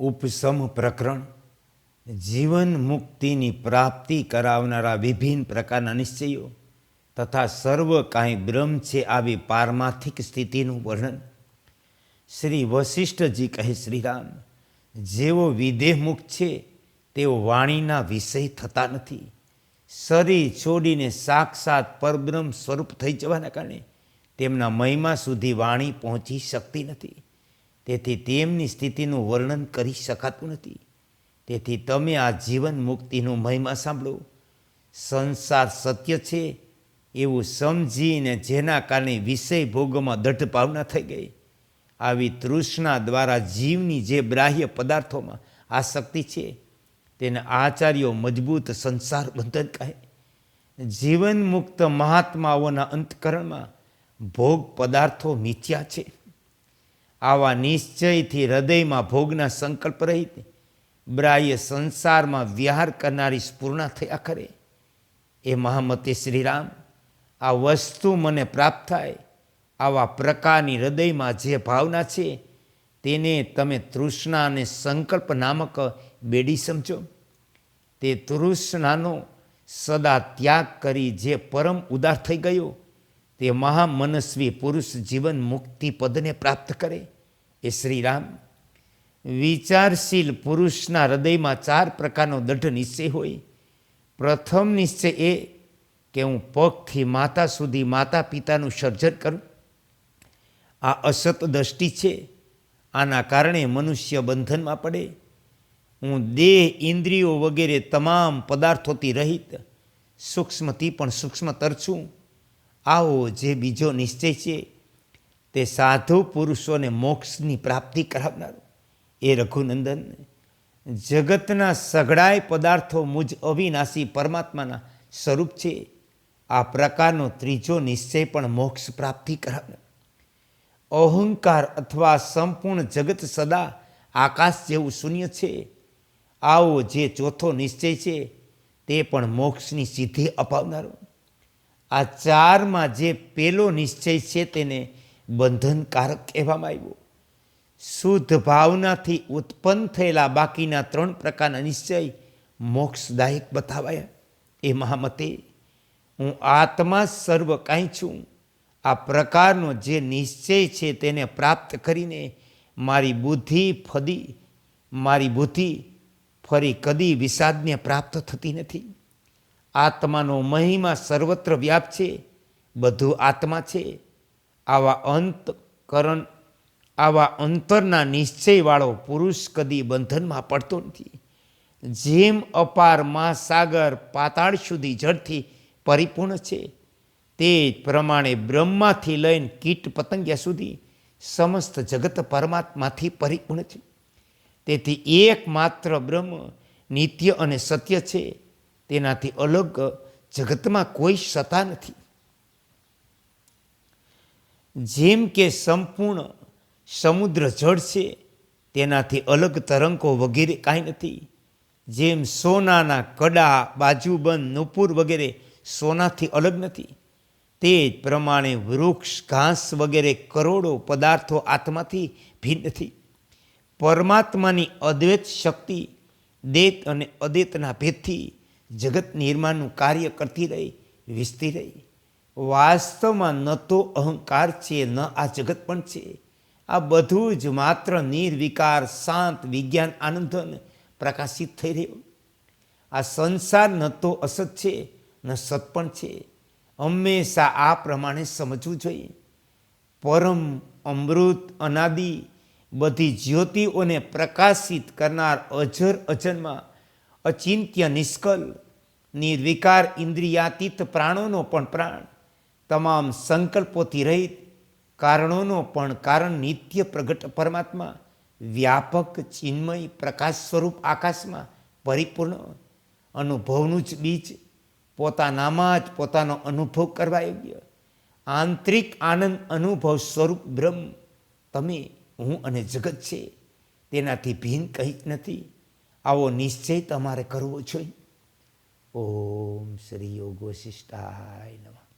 ઉપસમ પ્રકરણ. જીવન મુક્તિની પ્રાપ્તિ કરાવનારા વિભિન્ન પ્રકારના નિશ્ચયો તથા સર્વ કાંઈ બ્રહ્મ છે આવી પારમાર્થિક સ્થિતિનું વર્ણન. શ્રી વશિષ્ઠજી કહે, શ્રીરામ જેઓ વિદેહમુખ છે તેઓ વાણીના વિષય થતા નથી. શરીર છોડીને સાક્ષાત પરબ્રહ્મ સ્વરૂપ થઈ જવાના કારણે તેમના મહિમા સુધી વાણી પહોંચી શકતી નથી. તેથી તેમની સ્થિતિનું વર્ણન કરી શકાતું નથી. તેથી તમે આ જીવન મુક્તિનું મહિમા સાંભળો. સંસાર સત્ય છે, એવું સમજીને જેના કારણે વિષય ભોગોમાં દઢ ભાવના થઈ ગઈ. આવી તૃષ્ણા દ્વારા જીવની જે બ્રાહ્ય પદાર્થોમાં આસક્તિ છે, તેને આચાર્યો મજબૂત સંસાર બંધન કહે. જીવન મુક્ત મહાત્માઓના અંતકરણમાં ભોગ પદાર્થો મિથ્યા છે. આવા નિશ્ચયથી હૃદયમાં ભોગના સંકલ્પ રહિત બ્રાહ્ય સંસારમાં વિહાર કરનારી સ્પૂર્ણા થયા કરે. એ મહામતે શ્રીરામ, આ વસ્તુ મને પ્રાપ્ત થાય. આવા પ્રકારની હૃદયમાં જે ભાવના છે, તેને તમે તૃષ્ણા અને સંકલ્પ નામક બેડી સમજો. તે તૃષ્ણાનો સદા ત્યાગ કરી જે પરમ ઉદાર થઈ ગયો તે મહામનસ્વી પુરુષ જીવન મુક્તિ પદને પ્રાપ્ત કરે. એ શ્રીરામ વિચારશીલ પુરુષના હૃદયમાં ચાર પ્રકારનો દઢ નિશ્ચય હોય. પ્રથમ નિશ્ચય એ કે હું પગથી માતા સુધી માતા પિતાનું સર્જન કરું. આ અસત દ્રષ્ટિ છે. આના કારણે મનુષ્ય બંધનમાં પડે. હું દેહ, ઇન્દ્રિયો વગેરે તમામ પદાર્થોથી રહિત, સૂક્ષ્મથી પણ સૂક્ષ્મતર છું. આવો જે બીજો નિશ્ચય છે, તે સાધુ પુરુષોને મોક્ષની પ્રાપ્તિ કરાવનારો. એ રઘુનંદન, જગતના સઘળાય પદાર્થો મુજ અવિનાશી પરમાત્માના સ્વરૂપ છે. આ પ્રકારનો ત્રીજો નિશ્ચય પણ મોક્ષ પ્રાપ્તિ કરાવનાર. અહંકાર અથવા સંપૂર્ણ જગત સદા આકાશ જેવું શૂન્ય છે. આવો જે ચોથો નિશ્ચય છે, તે પણ મોક્ષની સિદ્ધિ અપાવનારો. આ ચારમાં જે પેલો નિશ્ચય છે તેને બંધનકારક કહેવામાં આવ્યો. શુદ્ધ ભાવનાથી ઉત્પન્ન થયેલા બાકીના ત્રણ પ્રકારના નિશ્ચય મોક્ષદાયક બતાવાયા. એ મહામતે, હું આત્મા સર્વ કાંઈ છું. આ પ્રકારનો જે નિશ્ચય છે તેને પ્રાપ્ત કરીને મારી બુદ્ધિ ફદી, મારી બુદ્ધિ ફરી કદી વિષાદને પ્રાપ્ત થતી નથી. આત્માનો મહિમા સર્વત્ર વ્યાપ છે, બધું આત્મા છે. આવા અંતકરણ, આવા અંતરના નિશ્ચયવાળો પુરુષ કદી બંધનમાં પડતો નથી. જેમ અપાર મહાસાગર પાતાળ સુધી જળથી પરિપૂર્ણ છે, તે જ પ્રમાણે બ્રહ્માથી લઈને કીટ પતંગિયા સુધી સમસ્ત જગત પરમાત્માથી પરિપૂર્ણ છે. તેથી એકમાત્ર બ્રહ્મ નિત્ય અને સત્ય છે. તેનાથી અલગ જગતમાં કોઈ સત્તા નથી. જેમ કે સંપૂર્ણ સમુદ્ર જળ છે, તેનાથી અલગ તરંગો વગેરે કાંઈ નથી. જેમ સોનાના કડા બાજુબંધ નુપુર વગેરે સોનાથી અલગ નથી. તે જ પ્રમાણે વૃક્ષ, ઘાસ વગેરે કરોડો પદાર્થો આત્માથી ભિન્ન નથી. પરમાત્માની અદ્વૈત શક્તિ દેત અને અદેતના ભેદથી જગત નિર્માણનું કાર્ય કરતી રહી, વિસ્તી રહી. વાસ્તવમાં ન તો અહંકાર છે, ન આ જગત પણ છે. આ બધું જ માત્ર નિર્વિકાર, શાંત, વિજ્ઞાન આનંદન પ્રકાશિત થઈ રહ્યો. આ સંસાર ન તો અસત છે, ન સત પણ છે. હંમેશા આ પ્રમાણે સમજવું જોઈએ. પરમ અમૃત, અનાદિ બધી જ્યોતિઓને પ્રકાશિત કરનાર અજર અજન્મા અચિંત્ય નિષ્કલ, નિર્વિકાર ઇન્દ્રિયાતીત પ્રાણોનો પણ પ્રાણ, તમામ સંકલ્પોથી રહિત કારણોનો પણ કારણ નિત્ય પ્રગટ પરમાત્મા, વ્યાપક ચિન્મય પ્રકાશ સ્વરૂપ આકાશમાં પરિપૂર્ણ. અનુભવનું જ બીજ, પોતાનામાં જ પોતાનો અનુભવ કરવા યોગ્ય. આંતરિક આનંદ અનુભવ સ્વરૂપ બ્રહ્મ, તમે હું અને જગત છે. તેનાથી ભિન્ન કંઈ નથી. આવો નિશ્ચય તમારે કરવો જોઈએ. ઓમ શ્રી યોગ વશિષ્ઠાય નમઃ.